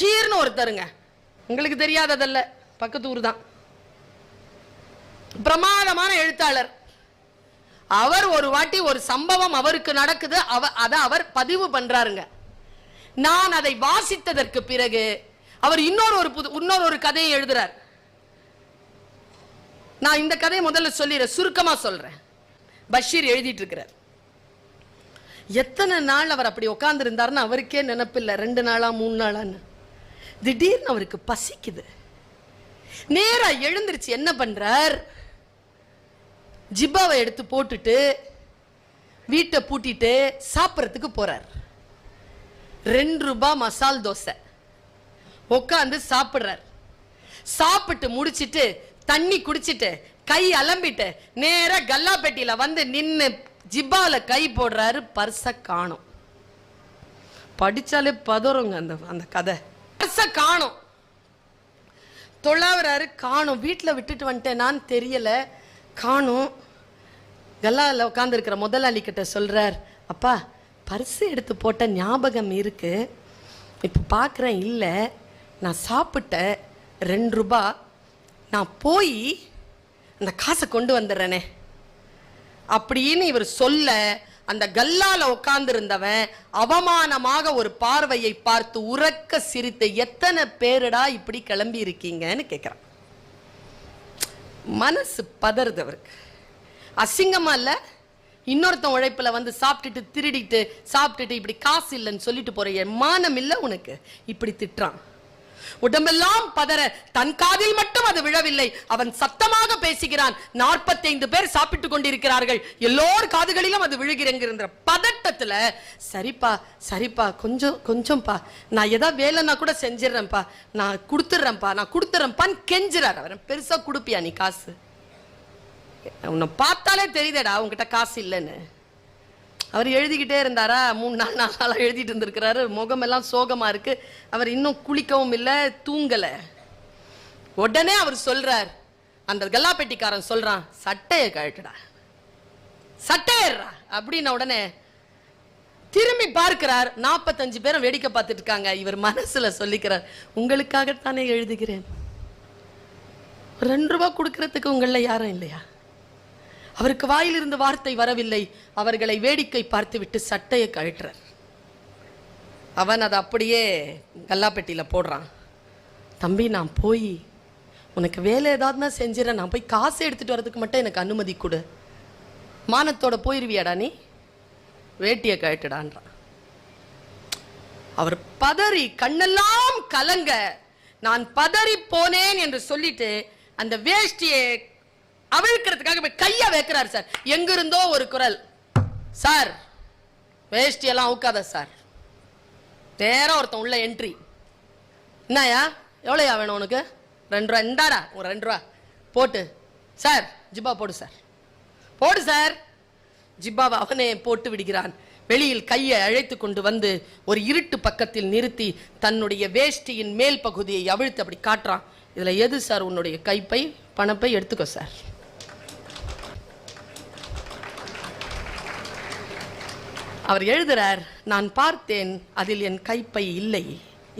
பஷீர்னு ஒருத்தருங்க. உங்களுக்கு தெரியாததல்ல பக்கத்து ஊர் தான் பிரமாதமான எழுத்தாளர். அவர் ஒரு வாட்டி ஒரு சம்பவம் அவருக்கு நடக்குது அவ அதை அவர் பதிவு பண்றாருங்க. நான் அதை வாசித்ததற்கு பிறகு அவர் இன்னொரு ஒரு புது இன்னொரு ஒரு கதையை எழுதுறார். நான் இந்த கதையை முதல்ல சொல்லிடுறேன் சுருக்கமா சொல்றேன். பஷீர் எழுதிட்டு இருக்கிறார் எத்தனை நாள் அவர் அப்படி உட்கார்ந்துருந்தாருன்னு அவருக்கே நினப்பில்லை ரெண்டு நாளா மூணு நாளான்னு. திடீர்னு அவருக்கு பசிக்குது. நேரா எழுந்திருச்சு என்ன பண்றார்? ஜிப்பாவை எடுத்து போட்டுட்டு வீட்டை பூட்டிட்டு சாப்பிட்றதுக்கு போறார். ரெண்டு ரூபாய் மசால் தோசை. உட்காந்து சாப்பிட்றார். சாப்பிட்டு முடிச்சிட்டு தண்ணி குடிச்சிட்டு கை அலம்பிட்டு நேராக கல்லாப்பெட்டியில வந்து நின்று ஜிப்பாவில் கை போடுறாரு பர்ச காணும் படித்தாலே பதறுங்க அந்த அந்த கதை. பர்ச காணும். தொழாவறாரு காணும். வீட்டில் விட்டுட்டு வந்துட்டேனான்னு தெரியல. காணும். கல்லாவில் உட்காந்துருக்கிற முதலாளி கிட்ட சொல்கிறார் அப்பா பரிசு எடுத்து போட்ட ஞாபகம் இருக்கு. இப்போ பார்க்குறேன் இல்லை. நான் சாப்பிட்டேன் ரெண்டு ரூபா. நான் போய் அந்த காசை கொண்டு வந்துடுறேனே. அப்படின்னு இவர் சொல்ல அந்த கல்லால உட்கார்ந்திருந்தவன் அவமானமாக ஒரு பார்வையை பார்த்து உறக்க சிரித்து எத்தனை பேருடா இப்படி கிளம்பி இருக்கீங்கன்னு கேட்குறான் மனசு பதறுது அவருக்கு. அசிங்கமா இல்லை? இன்னொருத்தன் உழைப்பில் வந்து சாப்பிட்டுட்டு திருடிட்டு சாப்பிட்டுட்டு இப்படி காசு இல்லைன்னு சொல்லிட்டு போகிற என் மானம் உனக்கு? இப்படி திட்டுறான். உடம்பெல்லாம் பதற தன் காதில் மட்டும் அது விழவில்லை. அவன் சத்தமாக பேசுகிறான். நாற்பத்தைந்து பேர் சாப்பிட்டு கொண்டிருக்கிறார்கள். எல்லோர் காதுகளிலும் அது விழுகிறங்கிற பதட்டத்துல சரிப்பா சரிப்பா கொஞ்சம் கொஞ்சம்ப்பா நான் ஏதாவது வேலைன்னா கூட செஞ்சிடறேன்ப்பா. நான் கொடுத்துட்றேன்ப்பா நான் கொடுத்துட்றேன்ப்பான்னு கெஞ்சுறார் அவன் பெருசா கொடுப்பியா நீ காசு? உன்னை பார்த்தாலே தெரியுதேடா உன்கிட்ட காசு இல்லைன்னு. அவர் எழுதிக்கிட்டே இருந்தாரா? மூணு நாள் நாலு நாளாக எழுதிட்டு இருந்திருக்கிறாரு. முகமெல்லாம் சோகமாக இருக்கு. அவர் இன்னும் குளிக்கவும் இல்லை தூங்கலை. உடனே அவர் சொல்றார். அந்த கல்லாப்பெட்டிக்காரன் சொல்றான் சட்டையை கழட்டுடா. சட்டையறா அப்படின்ன உடனே திரும்பி பார்க்கிறார். நாற்பத்தஞ்சு பேரும் வேடிக்கை பார்த்துட்டு இருக்காங்க. இவர் மனசுல சொல்லிக்கிறார் உங்களுக்காகத்தானே எழுதுகிறேன். ரெண்டு ரூபா கொடுக்கறதுக்கு உங்களில் யாரும் இல்லையா? அவருக்கு வாயிலிருந்து வார்த்தை வரவில்லை. அவர்களை வேடிக்கை பார்த்துவிட்டு சட்டையை கழட்டுறார். அவன் அதை அப்படியே கல்லாப்பெட்டியில் போடுறான். தம்பி நான் போய் உனக்கு வேலை ஏதாவதுனா செஞ்சிடறேன். நான் போய் காசு எடுத்துகிட்டு வரதுக்கு மட்டும் எனக்கு அனுமதி கொடு. மானத்தோட போயிருவியாடா நீ? வேட்டியை கழட்டுடான்றான். அவர் பதறி கண்ணெல்லாம் கலங்க. நான் பதறி போனேன் என்று சொல்லிட்டு அந்த வேஷ்டியை அவிழ்க்கிறதுக்காக போய் கையா வைக்கிறார் சார். எங்கிருந்தோ ஒரு குரல் சார் வேஷ்டியெல்லாம் அவுக்காத சார். நேரம் ஒருத்தன் உள்ள என்ட்ரி என்னயா எவ்வளோயா வேணும் உனக்கு? ரெண்டு ரூபா இந்தாடா ஒரு ரெண்டு ரூபா. போட்டு சார் ஜிப்பா போடு சார். போடு சார். ஜிப்பாவை அவனே போட்டு விடுகிறான். வெளியில் கையை அழைத்து கொண்டு வந்து ஒரு இருட்டு பக்கத்தில் நிறுத்தி தன்னுடைய வேஷ்டியின் மேல் பகுதியை அவிழ்த்து அப்படி காட்டுறான். இதில் எது சார் உன்னுடைய கைப்பை பணப்பை? எடுத்துக்கோ சார். அவர் எழுதுறார் நான் பார்த்தேன் அதில் என் கைப்பை இல்லை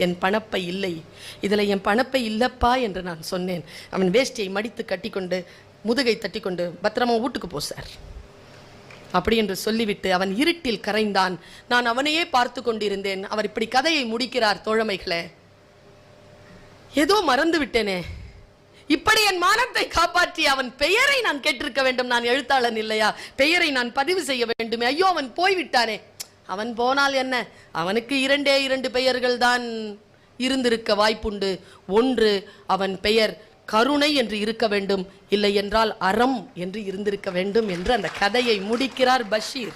என் பணப்பை இல்லை. இதில் என் பணப்பை இல்லப்பா என்று நான் சொன்னேன். அவன் வேஷ்டியை மடித்து கட்டிக்கொண்டு முதுகை தட்டிக்கொண்டு பத்திரமா வீட்டுக்கு போ சார். அப்படி என்று சொல்லிவிட்டு அவன் இருட்டில் கரைந்தான். நான் அவனையே பார்த்து கொண்டிருந்தேன். அவர் இப்படி கதையை முடிக்கிறார் தோழமைகளே. ஏதோ மறந்து விட்டேனே. இப்படி என் மானத்தை காப்பாற்றி அவன் பெயரை நான் கேட்டிருக்க வேண்டும். நான் எழுத்தாளன் இல்லையா? பெயரை நான் பதிவு செய்ய வேண்டுமே. ஐயோ அவன் போய்விட்டானே. அவன் போனால் என்ன? அவனுக்கு இரண்டே இரண்டு பெயர்கள் தான் இருந்திருக்க வாய்ப்புண்டு. ஒன்று அவன் பெயர் கருணை என்று இருக்க வேண்டும். இல்லை என்றால் அறம் என்று இருந்திருக்க வேண்டும் என்று அந்த கதையை முடிக்கிறார் பஷீர்.